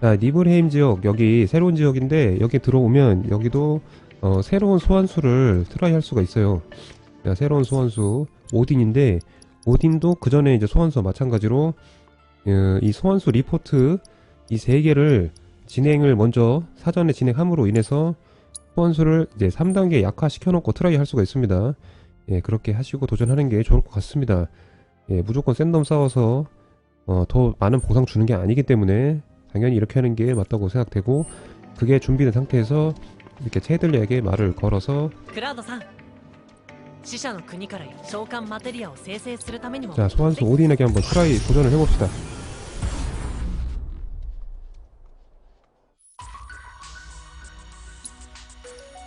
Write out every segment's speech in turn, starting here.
자, 니블헤임 지역, 여기 새로운 지역인데, 여기 들어오면, 여기도, 어, 새로운 소환수를 트라이 할 수가 있어요. 자, 새로운 소환수, 오딘인데, 오딘도 그 전에 이제 소환수와 마찬가지로, 어, 이 소환수 리포트, 이 세 개를 진행을 먼저 사전에 진행함으로 인해서, 소환수를 이제 3단계 약화시켜 놓고 트라이 할 수가 있습니다. 예, 그렇게 하시고 도전하는 게 좋을 것 같습니다. 예, 무조건 샌덤 싸워서, 어, 더 많은 보상 주는 게 아니기 때문에, 당연히 이렇게 하는 게 맞다고 생각되고 그게 준비된 상태에서 이렇게 체들리에게 말을 걸어서 자 소환수 오딘에게 한번 트라이 도전을 해봅시다.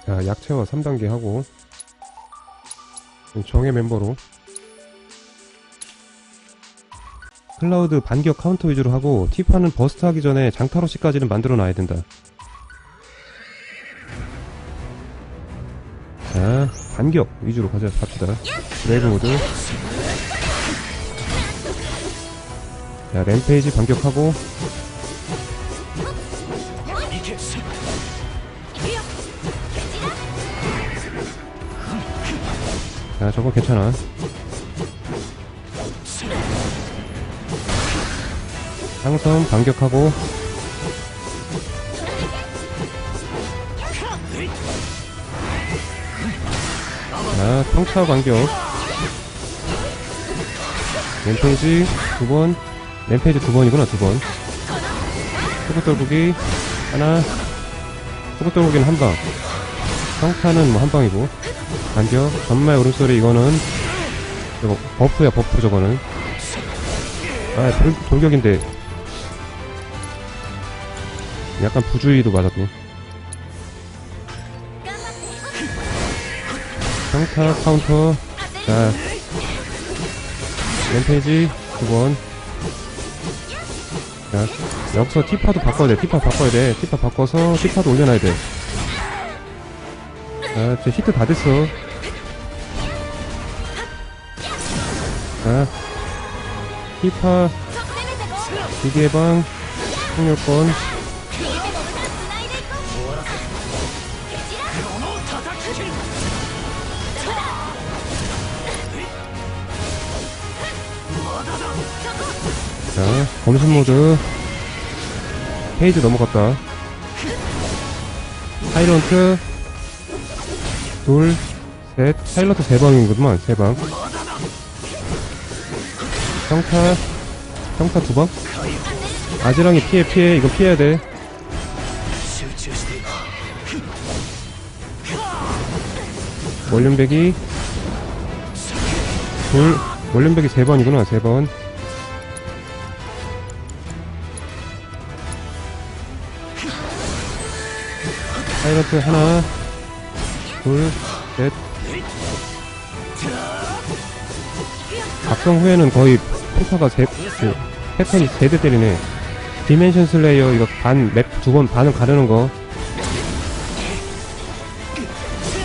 자 약체화 3단계 하고 정의 멤버로 클라우드 반격 카운터 위주로 하고 티파는 버스트 하기 전에 장타로시까지는 만들어 놔야 된다. 자 반격 위주로 가자 갑시다. 브레이브 모드. 자 램페이지 반격하고. 자 저거 괜찮아 상선 반격하고. 자 평타 반격. 램페이지 두번. 램페이지 두 번이구나 두번. 소구 떨구기 하나. 소구 떨구기는 한방. 평타는 뭐 한방이고. 반격. 전말 오른소리 이거는 이거 버프야 버프 저거는. 아 돌, 돌격인데 약간 부주의도 맞았네 평타 카운터. 자 램페이지 두번. 자 여기서 티파도 바꿔야 돼. 티파 바꿔야 돼. 티파 바꿔서 티파도 올려놔야 돼. 자, 제 히트 다 됐어. 자, 히파, 기계방, 폭력권. 자, 검신 모드. 페이지 넘어갔다. 하이런트, 둘, 셋, 파일럿 세 방이구만, 세 방. 평타, 평타 두 방? 아지랑이 피해, 피해, 이거 피해야 돼. 원룸배기, 둘, 원룸배기 세 번이구나, 세 번. 파일럿 하나, 둘, 셋. 각성 후에는 거의 평타가 세, 그, 패턴이 세대 때리네. 디멘션 슬레이어 이거 반, 맵 두 번 반을 가르는 거.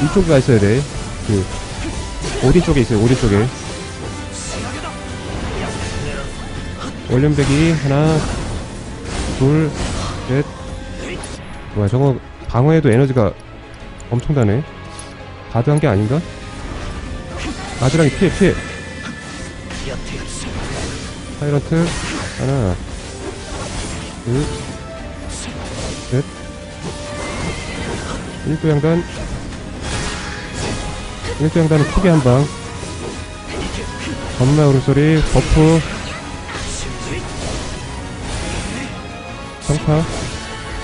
이쪽가 있어야 돼. 그, 오디 쪽에 있어요, 오디 쪽에. 원련배기 하나, 둘, 셋. 뭐야, 저거 방어에도 에너지가 엄청나네. 가드 한 게 아닌가? 아즈랑이 피해 피해 파이런트 하나 둘 셋 일도 양단 일도 양단은 크게 한 방 겁나 오른소리 버프 평타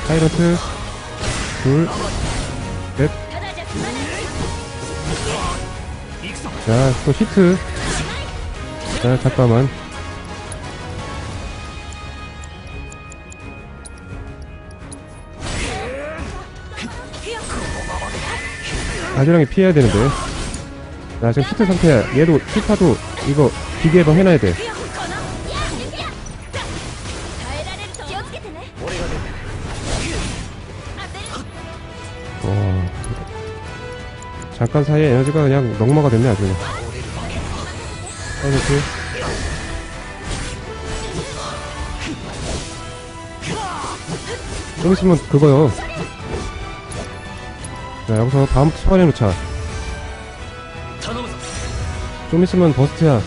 파이런트 둘셋 자, 또 히트. 자, 잠깐만. 아지랑이 피해야 되는데. 나 지금 히트 상태야 얘도 히타도 이거 비교해봐 해놔야 돼. 잠깐 사이에 에너지가 그냥 넉마가 됐네 아주. 그냥 해놓고 좀 있으면 그거요. 자 여기서 다음 소환해놓자. 좀 있으면 버스트야.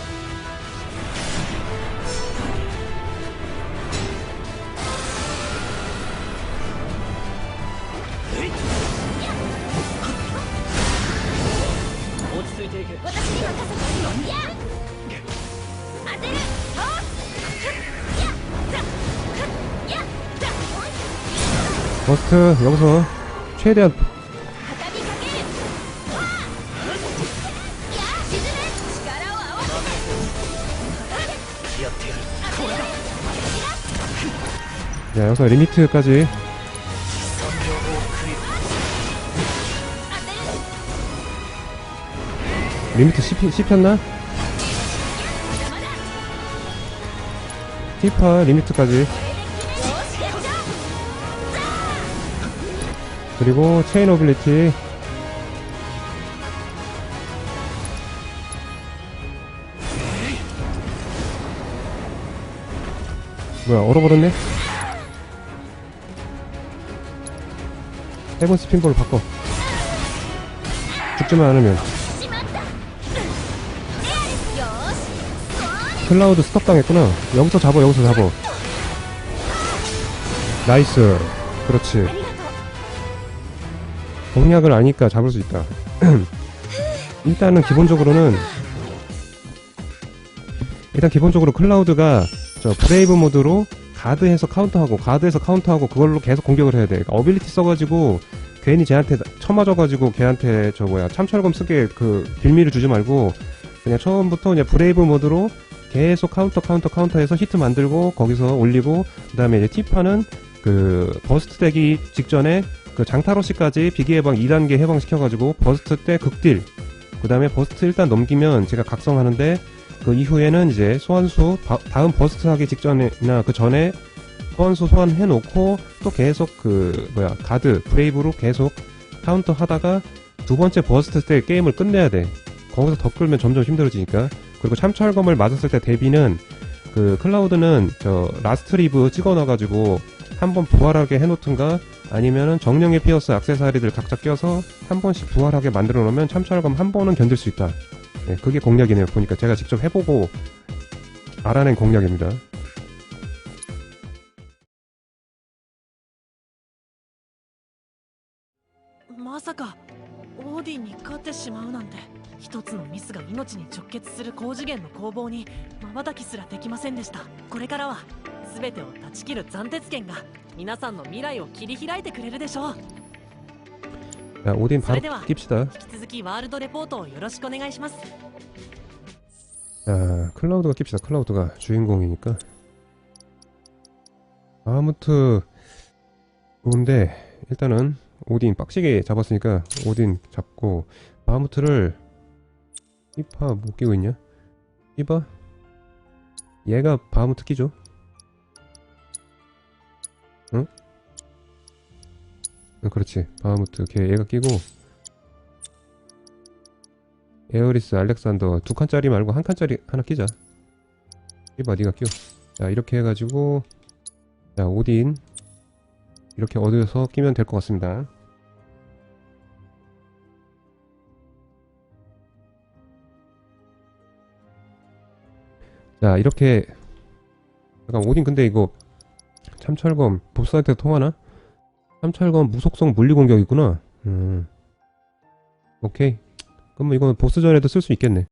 버스트 여기서 최대한 자 여기서 리미트까지. 리미트 씹, 혔나? 히파 리미트까지. 그리고 체인 오빌리티. 뭐야 얼어버렸네? 해군 스핀볼로 바꿔. 죽지만 않으면. 클라우드 스톱 당했구나. 여기서 잡어 여기서 잡어 나이스. 그렇지. 공략을 아니까 잡을 수 있다. 일단은 기본적으로는 일단 기본적으로 클라우드가 저 브레이브 모드로 가드해서 카운터하고 가드해서 카운터하고 그걸로 계속 공격을 해야 돼. 그러니까 어빌리티 써가지고 괜히 쟤한테 쳐맞아가지고 걔한테 저 뭐야 참철검 쓰게 그 빌미를 주지 말고 그냥 처음부터 그냥 브레이브 모드로 계속 카운터 카운터 카운터해서 히트 만들고 거기서 올리고 그다음에 이제 티파는 그 버스트 되기 직전에 그 장타로시까지 비기 해방 2단계 해방시켜가지고 버스트 때 극딜 그 다음에 버스트 일단 넘기면 제가 각성하는데 그 이후에는 이제 소환수 바- 다음 버스트 하기 직전이나 그 전에 소환수 소환해 놓고 또 계속 그 뭐야 가드 브레이브로 계속 카운터 하다가 두 번째 버스트 때 게임을 끝내야 돼 거기서 더 끌면 점점 힘들어지니까 그리고 참철검을 맞았을 때 대비는 그 클라우드는 저 라스트 리브 찍어놔가지고 한번 부활하게 해놓든가 아니면은 정령의 피어스 악세사리들 각자 껴서 한 번씩 부활하게 만들어 놓으면 참철검 한 번은 견딜 수 있다. 네, 그게 공략이네요. 보니까 제가 직접 해보고 알아낸 공략입니다. まさかオーディンに勝ってしまうなんて一つのミスが命に直結する高次元の攻防に瞬きすらできませんでしたこれからは全てを断ち切る斬鉄剣が皆さんの未来を切り開いてくれるでしょう 야, 오딘 바로 깁시다. 자, 클라우드가 깁시다. 클라우드가 주인공이니까. 아무튼 좋은데 일단은 오딘 빡시게 잡았으니까 오딘 잡고 아무트를 이파 못 끼고 있냐? 이봐 얘가 바무트 끼죠 응 그렇지. 바하무트 걔 얘가 끼고. 에어리스 알렉산더 두 칸짜리 말고 한 칸짜리 하나 끼자. 히바 니가 끼워. 자 이렇게 해가지고. 자 오딘. 이렇게 얻어서 끼면 될 것 같습니다. 자 이렇게. 잠깐 오딘 근데 이거 참철검 보스한테 통하나? 참철검 무속성 물리공격 있구나. 음. 오케이. 그럼 이건 보스전에도 쓸 수 있겠네